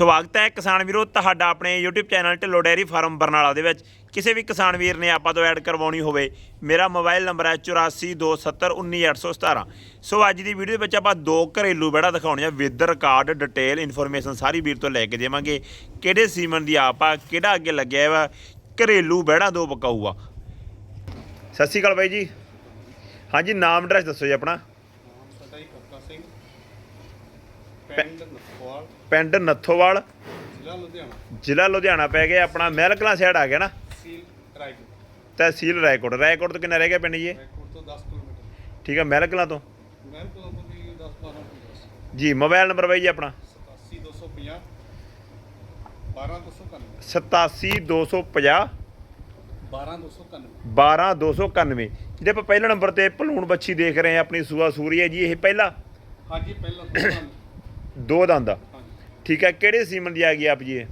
ਸਵਾਗਤ ਹੈ ਕਿਸਾਨ ਵੀਰੋ, ਤੁਹਾਡਾ ਆਪਣੇ YouTube channel Dhillon dairy farm Barnala ਦੇ ਵਿੱਚ। ਕਿਸੇ ਵੀ ਕਿਸਾਨ ਵੀਰ ਨੇ ਆਪਾਂ ਤੋਂ ਐਡ ਕਰਵਾਉਣੀ ਹੋਵੇ, ਮੇਰਾ ਮੋਬਾਈਲ ਨੰਬਰ ਹੈ 8427191817 ਸੋ ਅੱਜ ਦੀ ਵੀਡੀਓ ਦੇ ਵਿੱਚ ਆਪਾਂ ਦੋ ਘਰੇਲੂ ਬੈੜਾ ਦਿਖਾਉਣੀਆਂ ਵਿਦ ਰਿਕਾਰਡ ਡਿਟੇਲ ਇਨਫੋਰਮੇਸ਼ਨ ਸਾਰੀ ਵੀਰ ਤੋਂ ਲੈ ਕੇ ਦੇਵਾਂਗੇ। ਕਿਹੜੇ ਸੀਮਨ ਦੀ ਆਪ ਆ, ਕਿਹੜਾ ਅੱਗੇ ਲੱਗਿਆ ਵਾ, ਘਰੇਲੂ ਬੈੜਾ ਦੋ ਪਕਾਊ ਸਤਿ ਸ਼੍ਰੀ ਅਕਾਲ ਬਾਈ ਜੀ। ਹਾਂਜੀ, ਨਾਮ ਐਡਰੈਸ ਦੱਸੋ ਜੀ ਆਪਣਾ। ਪਿੰਡ ਨਸਵਾਲ ਪਿੰਡ ਨੱਥੋਵਾਲ। ਜ਼ਿਲ੍ਹਾ ਲੁਧਿਆਣਾ। ਜ਼ਿਲ੍ਹਾ ਲੁਧਿਆਣਾ ਪੈ ਗਿਆ ਆਪਣਾ ਮਹਿਲਕਲਾਂ ਸਾਈਡ ਆ ਗਿਆ ਨਾ? ਸੀਲ ਤਹਿਸੀਲ ਰਾਏਕੋਟ। ਰਾਏਕੋਟ ਤੋਂ ਕਿੰਨਾ ਰਹਿ ਗਿਆ ਪਿੰਡ ਜੀ ਇਹ? ਰਾਏਪੁਰ ਤੋਂ 10 ਕਿਲੋਮੀਟਰ। ਠੀਕ ਆ ਮਹਿਲਕਲਾਂ ਤੋਂ? ਤੋਂ ਵੀ 10 12 ਕਿਲੋਮੀਟਰ ਜੀ ਮੋਬਾਈਲ ਨੰਬਰ ਬਾਈ ਜੀ ਆਪਣਾ? 87250 12291 87250 12291 12291 ਜਿਹੜੇ ਆਪਾਂ ਪਹਿਲਾ ਨੰਬਰ ਤੇ ਭਲੂਣ ਬੱਚੀ ਦੇਖ ਰਹੇ ਆ ਆਪਣੀ ਸੂਆ ਸੂਰੀ ਹੈ ਜੀ ਇਹ ਪਹਿਲਾ? ਹਾਂਜੀ ਪਹਿਲਾਂ ਦੋ ਦੰਦ ਆ। ਹਾਂਜੀ ਠੀਕ ਹੈ ਕਿਹੜੇ ਸੀਮਨ ਦੀ ਆ ਗਈ ਆਪ ਜੀ ਇਹ?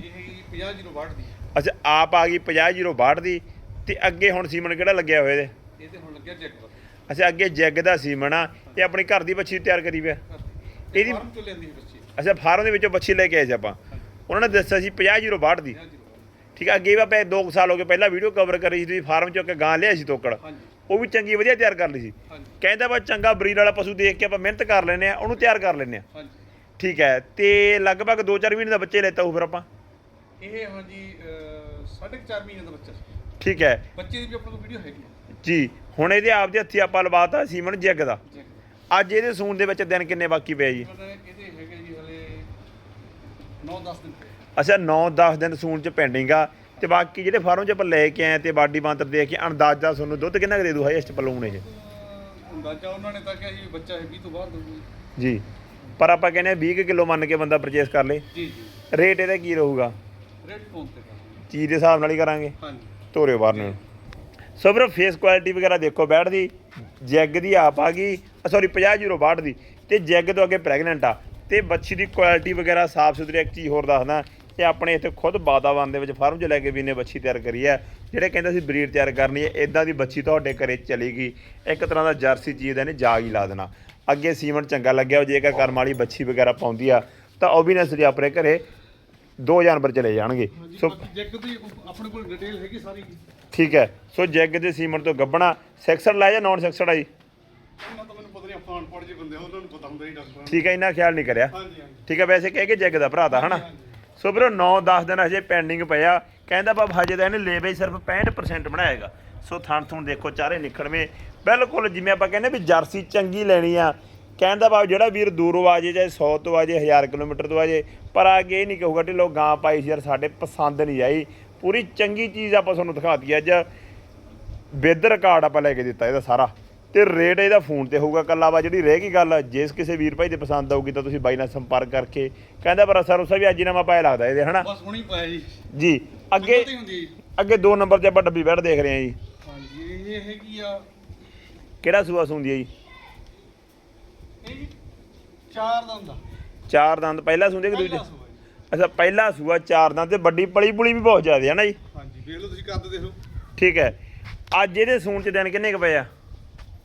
ਇਹ ਹੈਗੀ 50 ਦੀ। ਅੱਛਾ ਆਪ ਆ ਗਈ 50062 ਦੀ ਤੇ ਅੱਗੇ ਹੁਣ ਸੀਮਨ ਕਿਹੜਾ ਲੱਗਿਆ ਹੋਇਆ ਇਹਦੇ? ਇਹ ਤੇ ਹੁਣ ਲੱਗਿਆ ਜੈਕ ਦਾ। ਅੱਛਾ ਅੱਗੇ ਜੈਗ ਦਾ ਸੀਮਨ ਆ ਇਹ ਆਪਣੀ ਘਰ ਦੀ ਬੱਚੀ ਤਿਆਰ ਕਰੀ ਪਿਆ। ਇਹਦੀ ਇਹਦੀ- ਫਾਰਮ ਤੋਂ ਲੈਂਦੀ ਹੈ ਬੱਚੀ। ਅੱਛਾ ਫਾਰਮ ਦੇ ਵਿੱਚੋਂ ਬੱਚੀ ਲੈ ਕੇ ਆਏ ਸੀ ਆਪਾਂ। ਉਹਨਾਂ ਨੇ ਦੱਸਿਆ ਸੀ 50062 ਦੀ। 50 ਠੀਕ ਆ ਅੱਗੇ ਵੀ ਆਪਾਂ 2 ਸਾਲ ਹੋ ਗਏ ਪਹਿਲਾਂ ਵੀਡੀਓ ਕਵਰ ਕਰੀ ਸੀ ਤੁਸੀਂ ਫਾਰਮ ਚੋਂ ਕਿ ਗਾਂ ਲਿਆ ਸੀ ਤੋਕੜ। ਉਹ ਵੀ ਚੰਗੀ ਵਧੀਆ ਤਿਆਰ ਕਰ ਲਈ ਸੀ। ਕਹਿੰਦਾ ਬਾ ਚੰਗਾ ਬਰੀਡ ਵਾਲਾ ਪਸ਼ੂ ਦੇਖ ਕੇ ਆਪਾਂ ਮਿਹਨਤ ਕਰ ਲੈਨੇ ਆ ਉਹਨੂੰ ਤਿਆਰ ਕਰ ਲੈਨੇ ਆ। ਠੀਕ ਹੈ ਤੇ ਲਗਭਗ 2-4 ਮਹੀਨੇ ਦਾ ਬੱਚੇ ਲੈਤਾ ਹੋ ਫਿਰ ਆਪਾਂ। ਇਹ ਹਾਂਜੀ 4.5 ਮਹੀਨੇ ਦਾ ਬੱਚਾ ਠੀਕ ਹੈ। ਬੱਚੇ ਦੀ ਵੀ ਆਪਣੇ ਕੋਲ ਵੀਡੀਓ ਹੈਗੀ ਜੀ ਹੁਣ ਇਹਦੇ ਆਪਦੇ ਹੱਥੀ ਆਪਾਂ ਲਵਾਤਾ ਸੀਮਨ ਜੱਗ ਦਾ। ਅੱਜ ਇਹਦੇ ਸੂਣ ਦੇ ਵਿੱਚ ਦਿਨ ਕਿੰਨੇ ਬਾਕੀ ਪਏ ਜੀ? ਇਹਦੇ ਹੈਗੇ ਜੀ ਹਲੇ 9-10 ਦਿਨ ਅੱਛਾ 9-10 ਦਿਨ ਸੂਣ ਚ ਪੈਂਡਿੰਗ ਆ ਤੇ ਬਾਕੀ ਜਿਹੜੇ ਫਾਰਮ ਚ ਆਪਾਂ ਲੈ ਕੇ ਆਏ ਤੇ ਬਾਡੀ ਬਾਂਤਰ ਦੇਖ ਕੇ ਅੰਦਾਜ਼ਾ ਤੁਹਾਨੂੰ ਦੁੱਧ ਕਿੰਨਾ ਕੁ ਦੇ ਦੂ ਹਾਈਐਸਟ ਪਲੂਣ ਇਹ? ਅਹ ਅੰਦਾਜ਼ਾ ਉਹਨਾਂ ਨੇ ਤਾਂ ਕਿਹਾ ਜੀ ਬੱਚਾ ਹੈ 20 ਤੋਂ ਬਾਅਦ ਹੋਊਗੀ ਜੀ। ਪਰ ਆਪਾਂ ਕਹਿੰਦੇ ਆ 20 ਕਿਲੋ ਮੰਨ ਕੇ ਬੰਦਾ ਪਰਚੇਸ ਕਰ ਲੇ। ਜੀ ਜੀ। ਰੇਟ ਇਹਦਾ ਕੀ ਰਹੂਗਾ? ਰੇਟ ਫੋਨ ਤੇ ਕਰਾਂਗੇ। ਚੀਜ਼ ਦੇ ਹਿਸਾਬ ਨਾਲ ਹੀ ਕਰਾਂਗੇ। ਹਾਂਜੀ। ਤੋਰੇ ਬਾਹਰ ਨੂੰ। ਸੋ ਵੀਰੋ ਫੇਸ ਕੁਆਲਿਟੀ ਵਗੈਰਾ ਦੇਖੋ ਬੈਠ ਦੀ ਜੈਗ ਦੀ ਆਪ ਆ ਗਈ ਸੌਰੀ 5062 ਦੀ ਤੇ ਜੈਗ ਤੋਂ ਅੱਗੇ ਪ੍ਰੈਗਨੈਂਟ ਆ। ਤੇ ਬੱਚੀ ਦੀ ਕੁਆਲਿਟੀ ਵਗੈਰਾ ਸਾਫ਼ ਸੁਥਰੀ ਇੱਕ ਚੀਜ਼ ਹੋਰ ਦੱਸਦਾ। ਇਹ ਆਪਣੇ ਇੱਥੇ ਖੁਦ ਬਾਦਾਵਾਨ ਦੇ ਵਿੱਚ ਫਾਰਮ 'ਚ ਲੈ ਕੇ ਵੀ ਨੇ ਬੱਚੀ ਤਿਆਰ ਕਰੀ ਹੈ। ਜਿਹੜੇ ਕਹਿੰਦੇ ਸੀ ਬਰੀਡ ਤਿਆਰ ਕਰਨੀ ਹੈ ਇਦਾਂ ਦੀ ਬੱਚੀ ਤੁਹਾਡੇ ਘਰੇ ਚਲੇਗੀ। ਇੱਕ ਤਰ੍ਹਾਂ ਦਾ ਜਰਸੀ ਚੀਜ਼ ਦਾ ਇਹਨੇ ਜਾਗ ਹੀ ਲਾ ਦੇਣਾ। ਅੱਗੇ ਸੀਮਨ ਚੰਗਾ ਲੱਗਿਆ ਜੇਕਰ ਕਰਮ ਵਾਲੀ ਬੱਚੀ ਵਗੈਰਾ ਪਾਉਂਦੀ ਆ ਤਾਂ ਉਹ ਵੀ ਨਸਲੀ ਆਪਣੇ ਘਰੇ ਦੋ ਜਾਨਵਰ ਚਲੇ ਜਾਣਗੇ। ਸੋ ਜੈਕ ਦੀ ਆਪਣੇ ਕੋਲ ਡਿਟੇਲ ਹੈਗੀ ਸਾਰੀ। ਠੀਕ ਹੈ। ਸੋ ਜੈਗ ਦੇ ਸੀਮਨ ਤੋਂ ਗੱਬਣਾ ਸੈਕਸਰ ਲਾਇਆ ਜਾਂ ਨਾਨ ਸੈਕਸਰ ਇਹਨਾਂ ਤਾਂ ਆ, ਨੂੰ ਠੀਕ ਹੈ ਇੰਨਾ ਖਿਆਲ ਨਹੀਂ ਕਰਿਆ। ਠੀਕ ਹੈ ਵੈਸੇ ਕਹਿ ਕੇ ਜੈਗ ਦਾ ਭਰਾ ਦਾ ਹਨਾ? ਸੋ ਵੀਰੋ 9-10 ਦਿਨ ਹਜੇ ਪੈਂਡਿੰਗ ਪਿਆ ਕਹਿੰਦਾ ਬਾਬ ਹਜੇ ਤਾਂ ਇਹਨੇ ਲੇਵੇ ਸਿਰਫ 65% ਬਣਾਏਗਾ। ਸੋ ਥਣ ਥੁਣ ਦੇਖੋ ਚਾਰੇ ਨਿਖੜਵੇਂ ਬਿਲਕੁਲ ਜਿਵੇਂ ਆਪਾਂ ਕਹਿੰਦੇ ਵੀ ਜਰਸੀ ਚੰਗੀ ਲੈਣੀ ਆ। ਕਹਿੰਦਾ ਬਾਬ ਜਿਹੜਾ ਵੀਰ ਦੂਰੋਂ ਆ ਜੇ ਚਾਹੇ 100 ਤੋਂ ਆ ਜੇ 1000 ਕਿਲੋਮੀਟਰ ਤੋਂ ਆ ਜੇ ਪਰ ਆ ਕੇ ਇਹ ਨਹੀਂ ਕਹੂਗਾ ਕਿ ਢਿੱਲੋ ਗਾਂ ਪਾਈ ਸੀ ਯਾਰ, ਸਾਡੇ ਪਸੰਦ ਨਹੀਂ ਆਈ। ਪੂਰੀ ਚੰਗੀ ਚੀਜ਼ ਆਪਾਂ ਤੁਹਾਨੂੰ ਦਿਖਾਤੀ ਅੱਜ। ਵਿਦ ਰਿਕਾਰਡ ਆਪਾਂ ਲੈ ਕੇ ਦਿੱਤਾ ਇਹਦਾ ਸਾਰਾ। ਤੇ ਰੇਟ ਇਹਦਾ ਫੋਨ ਤੇ ਹੋਊਗਾ ਕੱਲਾ ਵਾ ਜਿਹੜੀ ਰਹਿ ਗਈ ਗੱਲ ਜਿਸ ਕਿਸੇ ਵੀਰ ਭਾਈ ਦੇ ਪਸੰਦ ਆਊਗੀ ਤਾਂ ਤੁਸੀਂ ਬਾਈ ਨਾਲ ਸੰਪਰਕ ਕਰਕੇ ਕਹਿੰਦਾ ਪਰ ਅਸਰ ਉਸਾ ਵੀ ਅੱਜ ਨਵਾਂ ਪਾਇਆ ਲੱਗਦਾ ਇਹਦੇ ਹਨਾ? ਬਸ ਹੁਣੀ ਪਾਇਆ ਜੀ। ਜੀ ਅੱਗੇ। ਅੱਗੇ ਦੋ ਨੰਬਰ ਤੇ ਆਪਾਂ ਡੱਬੀ ਬੈਠ ਦੇਖ ਰਹੇ ਹਾਂ ਜੀ। ਹਾਂਜੀ ਇਹ ਹੈਗੀ ਆ। ਕਿਹੜਾ ਸੂਆ ਸੁੰਦੀ ਹੈ ਜੀ? ਇਹ ਜੀ ਚਾਰ ਦਾ ਹੁੰਦਾ ਚਾਰ ਦੰਦ ਪਹਿਲਾ ਸੁੰਦੀ ਕਿ ਦੂਜਾ। ਅੱਛਾ ਪਹਿਲਾ ਸੂਆ ਚਾਰ ਦੰਦ ਤੇ ਵੱਡੀ ਪਲੀ ਪੁਲੀ ਵੀ ਬਹੁਤ ਜ਼ਿਆਦਾ ਹੈ ਨਾ ਜੀ। ਹਾਂਜੀ ਵੇਖ ਲਓ ਤੁਸੀਂ ਕੱਦ ਦੇਖ। ਠੀਕ ਹੈ। ਅੱਜ ਇਹਦੇ ਸੂਣ ਚ ਦਿਨ ਕਿੰਨੇ ਕੁ ਪਏ ਆ?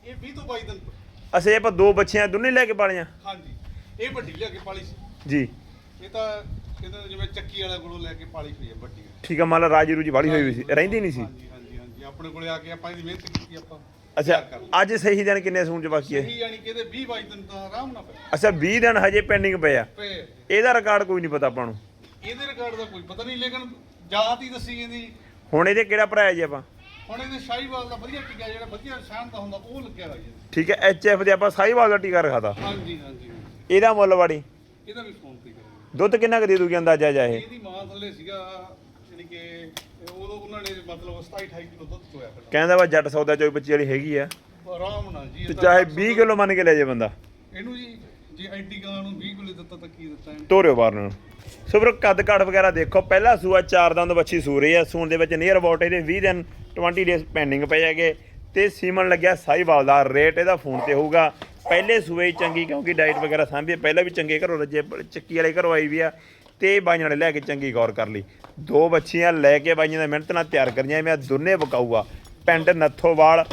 ਇਹ 20 ਤੋਂ 22 ਦਿਨ ਅਸੀਂ ਆਪਾਂ ਦੋ ਬੱਚੀਆਂ ਦੋਨੇ ਲੈ ਕੇ ਪਾਲੀਆਂ? ਹਾਂਜੀ ਇਹ ਵੱਡੀ ਲਿਆ ਕੇ ਪਾਲੀ ਸੀ। ਜੀ। ਇਹ ਤਾਂ ਕਹਿੰਦੇ ਜਿਵੇਂ ਚੱਕੀ ਵਾਲੇ ਕੋਲੋਂ ਲੈ ਕੇ ਪਾਲੀ ਹੋਈ ਹੈ ਵੱਡੀ ਠੀਕ ਆ ਮੰਨ ਲਾ ਰਾਜੀ ਰੂਜੀ ਵਾਲੀ ਹੋਈ ਸੀ। ਰਹਿੰਦੀ ਨਹੀਂ ਸੀ? ਹਾਂਜੀ ਹਾਂਜੀ ਹਾਂਜੀ ਆਪਣੇ ਕੋਲੇ ਆ ਕੇ ਆਪਾਂ ਇਹਦੀ ਮਿਹਨਤ ਕੀਤੀ ਆਪਾਂ ਅੱਛਾ। ਅੱਜ ਸਹੀ ਦਿਨ ਕਿੰਨੇ ਸੂਣ ਚ ਬਾਕੀ ਹੈ? ਸਹੀ ਯਾਨੀ ਕਿ ਇਹਦੇ 20 22 ਦਿਨ ਤਾਂ ਆਰਾਮ ਨਾਲ ਪਏ। ਅੱਛਾ 20 ਦਿਨ ਹਜੇ ਪੈਂਡਿੰਗ ਪਏ ਆ। ਇਹਦਾ ਰਿਕਾਰਡ ਕੋਈ ਨਹੀਂ ਪਤਾ ਆਪਾਂ ਨੂੰ। ਇਹਦੇ ਰਿਕਾਰਡ ਦਾ ਕੋਈ ਪਤਾ ਨਹੀਂ ਲੇਕਿਨ ਜਾਤ ਹੀ ਦੱਸੀ ਇਹਦੀ ਹੁਣ ਇਹਦੇ ਕਿਹੜਾ ਭਰਾ ਹੈ ਜੀ ਆਪਾਂ? ਹੁਣ ਇਹਦੇ ਸ਼ਾਹੀਵਾਲ ਦਾ ਵਧੀਆ ਟਿੱਕਾ ਜਿਹੜਾ ਵਧੀਆ ਸ਼ਾਨ ਦਾ ਹੁੰਦਾ ਉਹ ਲੱਗਿਆ ਹੋਇਆ ਜੀ। ਠੀਕ ਹੈ ਐਚ ਐਫ ਦੇ ਆਪਾਂ ਸਾਈਵਾਲ ਦਾ ਟੀਕਾ ਰਖਾਤਾ। ਹਾਂਜੀ ਹਾਂਜੀ। ਇਹਦਾ ਮੁੱਲ ਵਾੜੀ ਇਹਦਾ ਵੀ ਫੋਨ ਤੇ ਕਰਾਂਗੇ। ਦੁੱਧ ਕਿੰਨਾ ਕੁ ਦੇ ਦੂਗੀ ਅੰਦਾਜ਼ਾ ਜਾ ਇਹ? ਇਹਦੀ ਮਾਂ ਥੱਲੇ ਸੀਗਾ ਯਾਨੀ ਕਿ ਉਦੋਂ ਉਹਨਾਂ ਨੇ ਮਤਲਬ 27 28 ਕਿਲੋ ਦੁੱਧ ਚੋਇਆ ਪਹਿਲਾਂ ਕਹਿੰਦਾ ਵਾ ਜੱਟ ਸੌਦਾ ਚੋਈ ਬੱਚੀ ਵਾਲੀ ਹੈਗੀ ਆ। ਆਰਾਮ ਨਾਲ ਜੀ ਇਹ ਤੇ ਤਾਂ ਚਾਹੇ 20 ਕਿਲੋ ਮੰਨ ਕੇ ਲੈ ਜੇ ਬੰਦਾ। ਇਹਨੂੰ ਜੀ ਜੇ ਐਡੀ ਗਾਂ ਨੂੰ 20 ਕਿਲੋ ਦਿੱਤਾ ਤਾਂ ਕੀ ਦਿੱਤਾ ਇਹਨੂੰ? ਤੋਰਿਓ ਬਾਹਰ ਨੂੰ। ਸੋ ਵੀਰੋ, ਕੱਦ ਕਾਠ ਵਗੈਰਾ ਦੇਖੋ, ਪਹਿਲਾ ਸੂਆ ਚਾਰ ਦੰਦ ਬੱਚੀ ਸੂ ਰਹੀ ਆ। ਸੂਣ ਦੇ ਵਿੱਚ ਨੀਅਰ ਅਬਾਊਟ ਇਹਦੇ 20 ਦਿਨ 20 ਡੇਸ ਪੈਂਡਿੰਗ ਪਏ ਹੈਗੇ। ਤੇ ਸੀਮਨ ਲੱਗਿਆ ਸਾਈਵਾਲ ਦਾ ਰੇਟ ਇਹਦਾ ਫੋਨ ਤੇ ਹੋਊਗਾ। ਪਹਿਲੇ ਸੂਏ ਹੀ ਚੰਗੀ, ਕਿਉਂਕਿ ਡਾਈਟ ਵਗੈਰਾ ਸਾਂਭੀ ਪਹਿਲਾਂ ਵੀ ਚੰਗੇ ਘਰੋਂ ਰੱਜੇ, ਚੱਕੀ ਵਾਲੇ ਘਰੋਂ ਆਈ ਵੀ ਆ। ਤੇ ਬਾਈਆਂ ਨੇ ਲੈ ਕੇ ਚੰਗੀ ਗੌਰ ਕਰ ਲਈ। ਦੋ ਬੱਚੀਆਂ ਲੈ ਕੇ ਬਾਈਆਂ ਦਾ ਮਿਹਨਤ ਨਾਲ ਤਿਆਰ ਕਰੀਆਂ। ਮੈਂ ਦੋਨੇ ਬਕਾਊਆ ਪਿੰਡ ਨੱਥੋਵਾਲ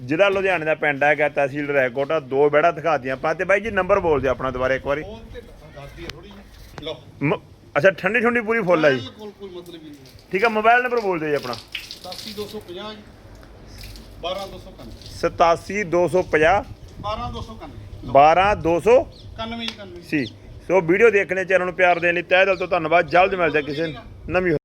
ਜ਼ਿਲ੍ਹਾ ਲੁਧਿਆਣੇ ਦਾ ਪਿੰਡ ਹੈਗਾ ਤਹਿਸੀਲ ਰੈਕੋਟ ਦੋ ਬੈੜਾ ਦਿਖਾਤੀਆਂ ਆਪਾਂ ਤੇ ਬਾਈ ਜੀ ਨੰਬਰ ਬੋਲ ਦਿਓ ਆਪਣਾ ਦੁਬਾਰਾ ਇੱਕ ਵਾਰੀ। ਫੋਨ ਤੇ ਦੱਸਦੀ ਹੈ ਥੋੜੀ ਜਿਹੀ। ਲਓ। ਮ- ਅੱਛਾ ਠੰਡੀ ਠੰਡੀ ਪੂਰੀ ਫੁੱਲ ਹੈ ਜੀ। ਬਿਲਕੁਲ ਕੋਈ ਮਤਲਬ ਹੀ ਨਹੀਂ। ਠੀਕ ਆ ਮੋਬਾਈਲ ਨੰਬਰ ਬੋਲ ਦਿਓ ਜੀ ਆਪਣਾ। 87250 ਜੀ। 12291 87250 12291 12200 91 91 ਸੀ ਸੋ ਵੀਡੀਓ ਦੇਖਣੇ ਚੈਨਲ ਨੂੰ ਪਿਆਰ ਦੇਣ ਲਈ ਤਹਿ ਦਿਲ ਤੋਂ ਧੰਨਵਾਦ। ਜਲਦ ਮਿਲਦੇ ਹਾਂ ਕਿਸੇ ਨਵੀਂ